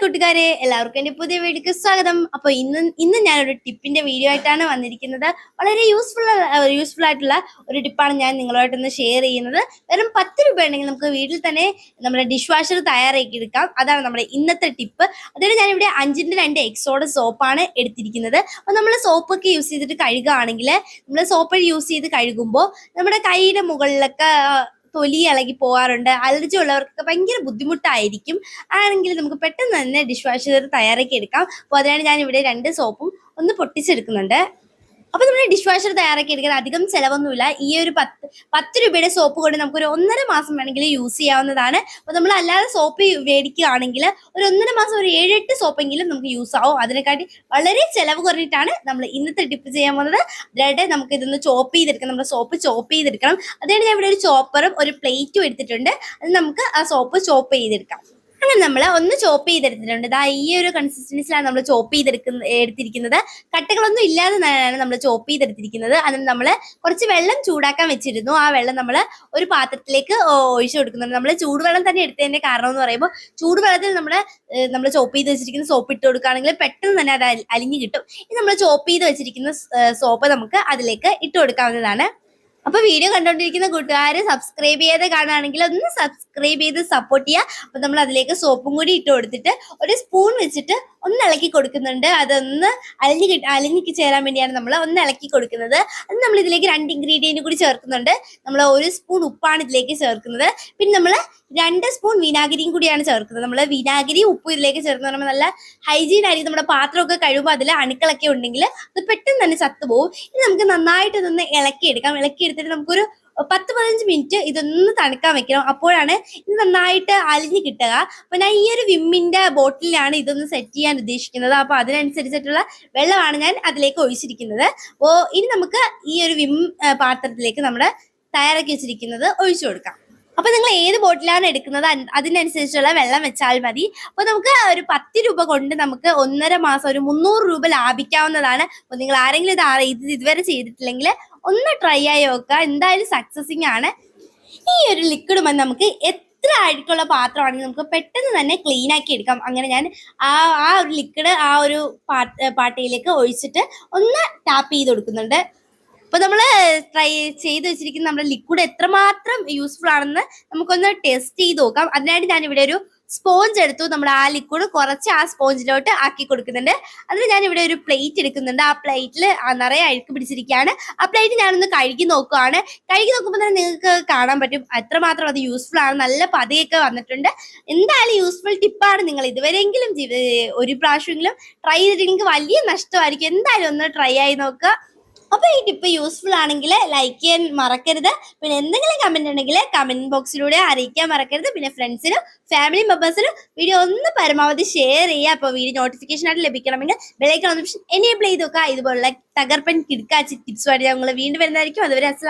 കൂട്ടുകാരെ എല്ലാവർക്കും എന്റെ പുതിയ വീഡിയോക്ക് സ്വാഗതം. അപ്പോൾ ഇന്ന് ഇന്ന് ഞാനൊരു ടിപ്പിന്റെ വീഡിയോ ആയിട്ടാണ് വന്നിരിക്കുന്നത്. വളരെ യൂസ്ഫുൾ യൂസ്ഫുൾ ആയിട്ടുള്ള ഒരു ടിപ്പാണ് ഞാൻ നിങ്ങളുമായിട്ടൊന്ന് ഷെയർ ചെയ്യുന്നത്. വെറും പത്ത് രൂപ ഉണ്ടെങ്കിൽ നമുക്ക് വീട്ടിൽ തന്നെ നമ്മുടെ ഡിഷ് വാഷർ തയ്യാറാക്കി എടുക്കാം. അതാണ് നമ്മുടെ ഇന്നത്തെ ടിപ്പ്. അതുകൊണ്ട് ഞാനിവിടെ അഞ്ചിന്റെ രണ്ട് എക്സോഡ് സോപ്പാണ് എടുത്തിരിക്കുന്നത്. അപ്പോൾ നമ്മൾ സോപ്പൊക്കെ യൂസ് ചെയ്തിട്ട് കഴുകുകയാണെങ്കിൽ നമ്മൾ സോപ്പ് യൂസ് ചെയ്ത് കഴുകുമ്പോൾ നമ്മുടെ കൈയുടെ മുകളിലൊക്കെ തൊലി ഇളകി പോകാറുണ്ട് അലർജി ഉള്ളവർക്കൊക്കെ ഭയങ്കര ബുദ്ധിമുട്ടായിരിക്കും. ആണെങ്കിൽ നമുക്ക് പെട്ടെന്ന് തന്നെ ഡിഷ് വാഷർ തയ്യാറാക്കി എടുക്കാം. അപ്പോൾ അതിനാണ് ഞാൻ ഇവിടെ രണ്ട് സോപ്പും ഒന്ന് പൊട്ടിച്ചെടുക്കുന്നുണ്ട്. അപ്പോൾ നമ്മൾ ഡിഷ് വാഷർ തയ്യാറാക്കി എടുക്കാൻ അധികം ചിലവൊന്നുമില്ല. ഈ ഒരു പത്ത് പത്ത് രൂപയുടെ സോപ്പ് കൊണ്ട് നമുക്ക് ഒരു ഒന്നര മാസം വേണമെങ്കിൽ യൂസ് ചെയ്യാവുന്നതാണ്. അപ്പൊ നമ്മൾ അല്ലാതെ സോപ്പ് മേടിക്കുകയാണെങ്കിൽ ഒരു ഒന്നര മാസം ഒരു ഏഴെട്ട് സോപ്പെങ്കിലും നമുക്ക് യൂസ് ആവും. അതിനെക്കാട്ടി വളരെ ചിലവ് കുറഞ്ഞിട്ടാണ് നമ്മൾ ഇന്നത്തെ ടിപ്പ് ചെയ്യാൻ പോകുന്നത്. ബ്രെഡ് നമുക്ക് ഇതൊന്ന് ചോപ്പ് ചെയ്തെടുക്കണം. നമ്മുടെ സോപ്പ് ചോപ്പ് ചെയ്തെടുക്കണം. അതുകൊണ്ട് ഞാൻ ഇവിടെ ഒരു ചോപ്പറും ഒരു പ്ലേറ്റും എടുത്തിട്ടുണ്ട്. അത് നമുക്ക് ആ സോപ്പ് ചോപ്പ് ചെയ്തെടുക്കാം. അങ്ങനെ നമ്മൾ ഒന്ന് ചോപ്പ് ചെയ്തെടുത്തിട്ടുണ്ട്. ഇതാ ഈ ഒരു കൺസിസ്റ്റൻസിലാണ് നമ്മൾ ചോപ്പ് ചെയ്തെടുക്കുന്ന എടുത്തിരിക്കുന്നത്. കട്ടകളൊന്നും ഇല്ലാതെ തന്നെയാണ് നമ്മൾ ചോപ്പ് ചെയ്തെടുത്തിരിക്കുന്നത്. അതിന് നമ്മൾ കുറച്ച് വെള്ളം ചൂടാക്കാൻ വെച്ചിരുന്നു. ആ വെള്ളം നമ്മൾ ഒരു പാത്രത്തിലേക്ക് ഒഴിച്ചു കൊടുക്കുന്നുണ്ട്. നമ്മൾ ചൂടുവെള്ളം തന്നെ എടുത്തതിന്റെ കാരണം എന്ന് പറയുമ്പോൾ ചൂടുവെള്ളത്തിൽ നമ്മൾ നമ്മൾ ചോപ്പ് ചെയ്ത് വെച്ചിരിക്കുന്ന സോപ്പ് ഇട്ട് കൊടുക്കുകയാണെങ്കിൽ പെട്ടെന്ന് തന്നെ അത് അലിഞ്ഞു കിട്ടും. ഇനി നമ്മൾ ചോപ്പ് ചെയ്ത് വെച്ചിരിക്കുന്ന സോപ്പ് നമുക്ക് അതിലേക്ക് ഇട്ട് കൊടുക്കാവുന്നതാണ്. അപ്പൊ വീഡിയോ കണ്ടോണ്ടിരിക്കുന്ന കൂട്ടുകാർ സബ്സ്ക്രൈബ് ചെയ്ത് കാണുകയാണെങ്കിൽ ഒന്ന് സബ്സ്ക്രൈബ് ചെയ്ത് സപ്പോർട്ട് ചെയ്യുക. അപ്പൊ നമ്മൾ അതിലേക്ക് സോപ്പും കൂടി ഇട്ട് കൊടുത്തിട്ട് ഒരു സ്പൂൺ വെച്ചിട്ട് ഒന്ന് ഇളക്കി കൊടുക്കുന്നുണ്ട്. അതൊന്ന് അലിഞ്ഞു കിട്ട അലിഞ്ഞിക്ക് ചേരാൻ വേണ്ടിയാണ് നമ്മൾ ഒന്ന് ഇളക്കി കൊടുക്കുന്നത്. അത് നമ്മൾ ഇതിലേക്ക് രണ്ട് ഇൻഗ്രീഡിയന്റ് കൂടി ചേർക്കുന്നുണ്ട്. നമ്മൾ ഒരു സ്പൂൺ ഉപ്പാണ് ഇതിലേക്ക് ചേർക്കുന്നത്. പിന്നെ നമ്മൾ രണ്ട് സ്പൂൺ വിനാഗിരിയും കൂടിയാണ് ചേർക്കുന്നത്. നമ്മൾ വിനാഗിരി ഉപ്പും ഇതിലേക്ക് ചേർക്കുന്നത്. നമ്മൾ നല്ല ഹൈജീൻ ആയിരിക്കും. നമ്മുടെ പാത്രമൊക്കെ കഴിയുമ്പോൾ അതിൽ അണുക്കളൊക്കെ ഉണ്ടെങ്കിൽ അത് പെട്ടെന്ന് തന്നെ ചത്തുപോകും ഇനി നമുക്ക് നന്നായിട്ട് ഇതൊന്ന് ഇളക്കിയെടുക്കാം. ഇളക്കിയെടുത്തിട്ട് നമുക്കൊരു പത്ത് പതിനഞ്ച് മിനിറ്റ് ഇതൊന്ന് തണുക്കാൻ വെക്കണം. അപ്പോഴാണ് ഇത് നന്നായിട്ട് അലിഞ്ഞ് കിട്ടുക. അപ്പൊ ഞാൻ ഈ ഒരു വിമ്മിന്റെ ബോട്ടിലാണ് ഇതൊന്ന് സെറ്റ് ചെയ്യാൻ ഉദ്ദേശിക്കുന്നത്. അപ്പൊ അതിനനുസരിച്ചിട്ടുള്ള വെള്ളമാണ് ഞാൻ അതിലേക്ക് ഒഴിച്ചിരിക്കുന്നത്. അപ്പോൾ ഇനി നമുക്ക് ഈ ഒരു വിം പാത്രത്തിലേക്ക് നമ്മൾ തയ്യാറാക്കി വെച്ചിരിക്കുന്നത് ഒഴിച്ചു കൊടുക്കാം. അപ്പൊ നിങ്ങൾ ഏത് ബോട്ടിലാണ് എടുക്കുന്നത്? അതിനനുസരിച്ചുള്ള വെള്ളം വെച്ചാൽ മതി. അപ്പൊ നമുക്ക് ഒരു പത്ത് രൂപ കൊണ്ട് നമുക്ക് ഒന്നര മാസം ഒരു മുന്നൂറ് രൂപ ലാഭിക്കാവുന്നതാണ്. അപ്പൊ നിങ്ങൾ ആരെങ്കിലും ഇത് ഇത് ഇതുവരെ ചെയ്തിട്ടില്ലെങ്കിൽ ഒന്ന് ട്രൈ ആയി നോക്കുക. എന്തായാലും സക്സസിങ് ആണ്. ഈ ഒരു ലിക്വിഡ് മതി നമുക്ക് എത്ര അഴുക്കുള്ള പാത്രമാണെങ്കിൽ നമുക്ക് പെട്ടെന്ന് തന്നെ ക്ലീൻ ആക്കി എടുക്കാം. അങ്ങനെ ഞാൻ ആ ആ ഒരു ലിക്വിഡ് ആ ഒരു പാട്ട് പാട്ടയിലേക്ക് ഒഴിച്ചിട്ട് ഒന്ന് ടാപ്പ് ചെയ്ത് കൊടുക്കുന്നുണ്ട്. അപ്പൊ നമ്മൾ ട്രൈ ചെയ്ത് വെച്ചിരിക്കുന്ന നമ്മുടെ ലിക്വിഡ് എത്രമാത്രം യൂസ്ഫുൾ ആണെന്ന് നമുക്കൊന്ന് ടെസ്റ്റ് ചെയ്ത് നോക്കാം. അതിനായിട്ട് ഞാൻ ഇവിടെ ഒരു സ്പോഞ്ച് എടുത്തു. നമ്മൾ ആ ലിക്വിഡ് കുറച്ച് ആ സ്പോഞ്ചിലോട്ട് ആക്കി കൊടുക്കുന്നുണ്ട്. അതിന് ഞാൻ ഇവിടെ ഒരു പ്ലേറ്റ് എടുക്കുന്നുണ്ട്. ആ പ്ലേറ്റിൽ നിറയെ അഴുക്ക് പിടിച്ചിരിക്കുകയാണ്. ആ പ്ലേറ്റ് ഞാനൊന്ന് കഴുകി നോക്കുവാണ്. കഴുകി നോക്കുമ്പോൾ തന്നെ നിങ്ങൾക്ക് കാണാൻ പറ്റും. എത്രമാത്രം അത് യൂസ്ഫുൾ ആണ്. നല്ല പതയൊക്കെ വന്നിട്ടുണ്ട്. എന്തായാലും യൂസ്ഫുൾ ടിപ്പാണ് നിങ്ങൾ ഇതുവരെയെങ്കിലും ഒരു പ്രാവശ്യമെങ്കിലും ട്രൈ ചെയ്തിട്ടെങ്കിൽ വലിയ നഷ്ടമായിരിക്കും. എന്തായാലും ഒന്ന് ട്രൈ ആയി നോക്കുക. അപ്പൊ ഈ ടിപ്പ് യൂസ്ഫുൾ ആണെങ്കിൽ ലൈക്ക് ചെയ്യാൻ മറക്കരുത്. പിന്നെ എന്തെങ്കിലും കമന്റ് ഉണ്ടെങ്കിൽ കമന്റ് ബോക്സിലൂടെ അറിയിക്കാൻ മറക്കരുത്. പിന്നെ ഫ്രണ്ട്സിനും ഫാമിലി മെമ്പേഴ്സിനും വീഡിയോ ഒന്ന് പരമാവധി ഷെയർ ചെയ്യുക. അപ്പോൾ വീഡിയോ നോട്ടിഫിക്കേഷൻ ആയിട്ട് ലഭിക്കണമെങ്കിൽ ബെലൈക്കൺ ഓപ്ഷൻ എനേബിൾ ചെയ്ത് നോക്കുക ഇതുപോലുള്ള തകർപ്പൻ കിടക്കാച്ചി ടിപ്സുമായിട്ട് ഞങ്ങൾ വീണ്ടും വരുന്നതായിരിക്കും. അതുവരെ അസ്സലാം